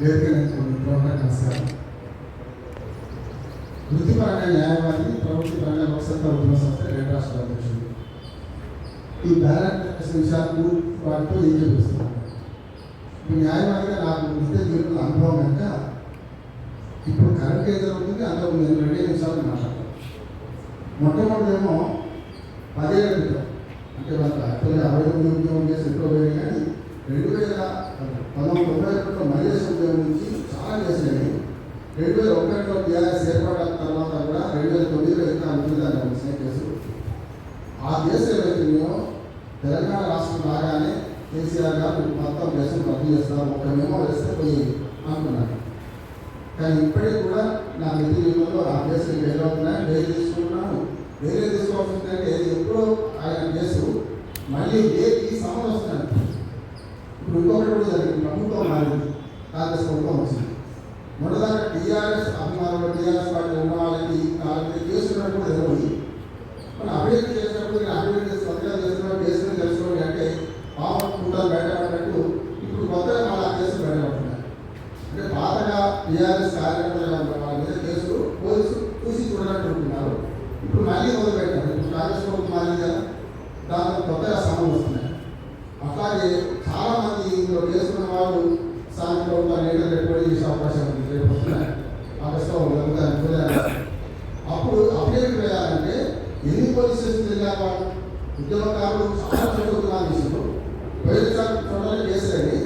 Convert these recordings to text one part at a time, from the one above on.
వేదికగా చేస్తారు వృత్తిపరంగా న్యాయవాది ప్రవృత్తి పరంగా లోక్సత్తా ఉద్యమ సంస్థ రెండు రాష్ట్రాల అధ్యక్షుడు ఈ బ్యాలెన్స్ విషయాలు వాటితో ఏం చూపిస్తున్నాను ఇప్పుడు న్యాయవాదిగా నాకు నిత్య జీవితంలో అనుభవం కనుక ఇప్పుడు కరెంట్ ఏదో ఉంటుంది అందులో నేను రెండే నిమిషాలు మాట్లాడతాను. మొట్టమొదటి పదిహేడు క్రితం అంటే వాళ్ళకి యాక్చువల్గా అరవై తొమ్మిది ఉద్యోగం చేసి ఎప్పుడో పోయింది కానీ రెండు వేల పంతొమ్మిది తొంభై ఒకటిలో మలేషియా ఉద్యోగం నుంచి చాలా చేసినాయి రెండు వేల ఒకటిలో టీఆర్ఎస్ ఏర్పడిన తర్వాత కూడా రెండు వేల తొమ్మిదిలో ఎంత అనుకుందాన్ని వచ్చినాయి కేసు. ఆ కేసులు ఏవైతున్నాయో తెలంగాణ రాష్ట్రం రాగానే కేసీఆర్ గారు మొత్తం దేశం రద్దు చేస్తారు ఒక మేమో వేస్తే పోయి అనుకున్నాను కానీ ఇప్పటికి కూడా నా నిధి జీవితంలో ఆ కేసులు ఎదురవుతున్నాయి వేరే తీసుకుంటున్నాను. వేరే తీసుకోవాల్సిందంటే ఎప్పుడో ఆయన కేసు మళ్ళీ ఏ ఈ సమయం వస్తున్నాను ఇప్పుడు ఇంకొకటి కూడా జరిగింది ప్రభుత్వం మారింది. కాంగ్రెస్ ప్రభుత్వం వచ్చింది. మొదలైన టీఆర్ఎస్ అభిమానులు టీఆర్ఎస్ పార్టీ ఉన్న వాళ్ళకి వాళ్ళకి కేసులు కూడా తెలియదు మనం అభివృద్ధి చేసినప్పుడు నేను అభివృద్ధి స్వతంగా కొత్తగా చేస్తున్నాం కేసులు తెలుసుకోండి అంటే పాపం కుంటాలు బయటపడినట్టు ఇప్పుడు కొత్తగా మళ్ళీ ఆ కేసులు బయటపడుతున్నాయి. అంటే పాతగా టీఆర్ఎస్ కార్యకర్తలు వాళ్ళ మీద కేసులు పోలీసు చూసి చూడనట్టు ఉంటున్నారు. ఇప్పుడు మళ్ళీ మొదలుపెట్టారు. ఇప్పుడు కాంగ్రెస్ ప్రభుత్వం మళ్ళీ కదా దాంట్లో కొత్తగా సమయం వస్తున్నాయి అట్లాగే చాలామంది ఇందులో కేసుకున్న వాళ్ళు సాయంత్రం ప్రభుత్వాన్ని ఏదో రిపోర్ట్ చేసే అవకాశం పోలీస్ స్టేషన్ తిరిగా వాళ్ళు ఉద్యమకారులు చాలా చదువుతున్నారు విషయంలో ప్రయోజనాలు చూడాలని చేసేది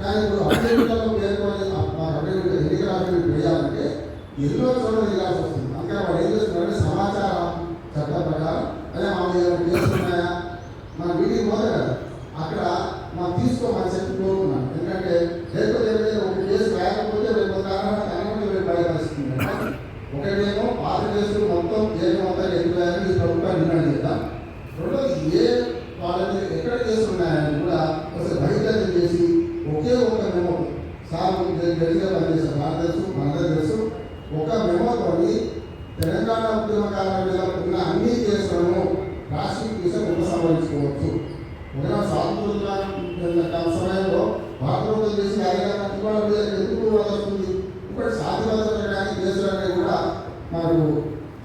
కానీ ఇప్పుడు అభ్యర్థులకు పేర్కొని అభ్యర్థులు ఎన్నికల అభ్యర్థులు వేయాలంటే ఎన్నో చోట్ల వెళ్ళాల్సి వస్తుంది. అందుకే వాళ్ళు ఏం చేస్తున్నారంటే సమాచార చట్టం ప్రకారం అదే మా మీద కేసులు ఉన్నాయా? మన వీడికి పోదు అక్కడ మనం తీసుకోమని ఆంధ్రప్రదేశ్లో మొత్తం దేశం మొత్తం ఎందుకు ఈ ప్రభుత్వాన్ని నిర్ణయం చేద్దాం రెండో ఏ వాళ్ళని ఎక్కడ కేసులు ఉన్నాయని కూడా ఒకసారి బహిర్గతం చేసి ఒకే ఒక మెమో సార్ గడిగా పనిచేసిన నాకు తెలుసు మనందరూ తెలుసు. ఒక మెమోతోని తెలంగాణ ఉద్యమకారుల మీద ఉన్న అన్ని కేసులను రాష్ట్రీయ కేసులు ఉపసంహరించుకోవచ్చు. ఒకవేళ స్వాతంత్ర సమయంలో భారతదేశం కార్యక్రమం ఎందుకు వస్తుంది ఇప్పుడు సాధ్యపడతారు చేయడానికి కేసులను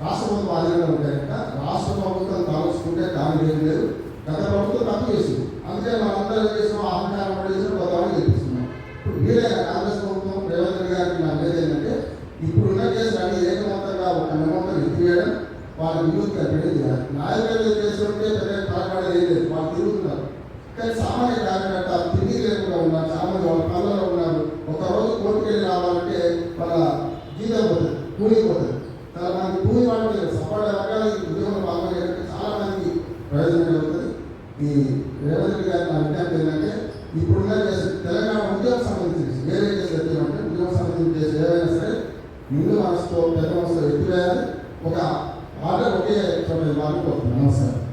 రాష్ట్ర ప్రభుత్వం ఆధీనంలో ఉంటాయి రాష్ట్ర ప్రభుత్వం తలచుకుంటే దాని ఏం లేదు. గత ప్రభుత్వం తప్పు చేసింది. అందుకే మనందరూ ఏం చేసినాం? అహంకారం పడేసిన కొత్తవాళ్ళు గెలిపిస్తున్నాం ఇప్పుడు వీరే కాంగ్రెస్ ప్రభుత్వం రేవంత్ రెడ్డి గారికి నా మీద ఏంటంటే ఇప్పుడున్న కేసులు అన్ని ఏకమంతంగా ఒక మెమోతో ఎత్తివేయడం వాళ్ళ విముక్తి అక్కడే చేయాలి. నాయకులు చేస్తుంటే పెద్ద పాల్పడేది ఏం లేదు. వాళ్ళు తిరుగుతున్నారు. కానీ సామాన్య కార్యకర్త తిరిగి లేకుండా ఉన్నారు. సామాన్య వాళ్ళ పనులలో ఉన్నారు. ఒకరోజు కోర్టుకెళ్ళి రావాలంటే వాళ్ళ జీతం పోతుంది కూలిపోతుంది చాలా మంది భూమి వాళ్ళు సపోర్ట్ రకాల ఈ ఉద్యోగంలో పాల్గొనేటట్టు చాలా మందికి ప్రయోజనం కలుగుతుంది. ఈ రేవంత్ గారి నా విజ్ఞప్తి ఏంటంటే ఇప్పుడున్న తెలంగాణ ఉద్యోగం సంబంధించి వేరే కేసు అంటే ఉద్యోగం సంబంధించి కేసు ఏవైనా సరే ముందు మనసుతో పెద్ద మనసుతో ఎత్తివేయాలి ఒక ఆర్డర్ ఒకే చోట ఇవ్వాలని కోరుతున్నాను. నమస్కారం.